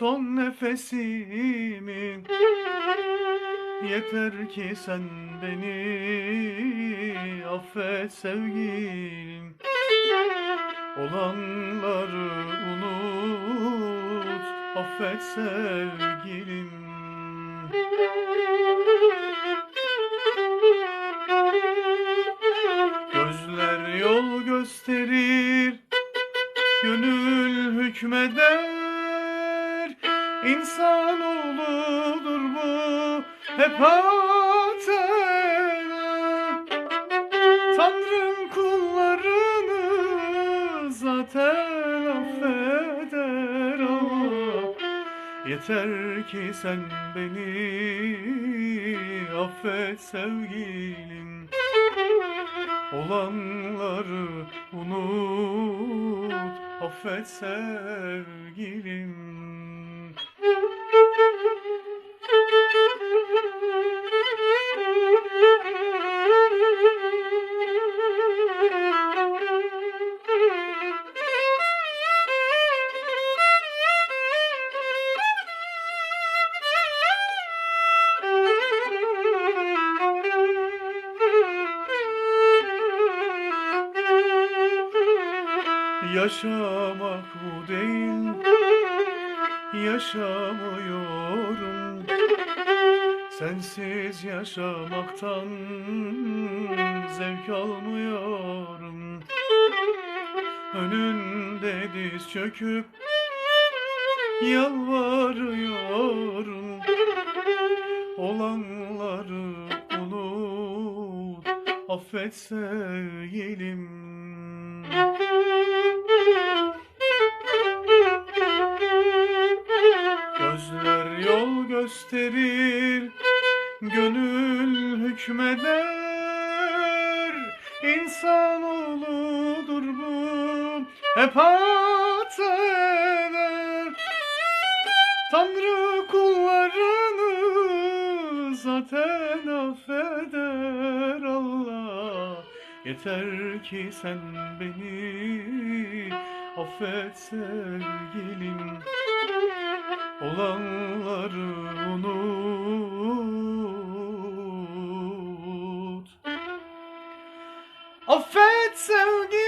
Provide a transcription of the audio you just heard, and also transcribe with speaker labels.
Speaker 1: son nefesimin. Yeter ki sen beni affet sevgilim. Olanları unut affet sevgilim. Gözler yol gösterir Gönül hükmeder İnsanoğludur bu hep hata Tanrım kullarını zaten affeder. Allah Yeter ki sen beni affet sevgilim. Olanları unut affet sevgilim Yaşamak bu değil. Yaşamıyorum. Sensiz yaşamaktan Zevk almıyorum. Önünde diz çöküp Yalvarıyorum. Olanları unut Affet sevgilim Gözler yol gösterir, gönül hükmeder. İnsanoğludur bu, hep hata. Tanrı kullarını zaten affeder. Yeter ki sen beni affet sevgilim. Olanları unut Affet sevgilim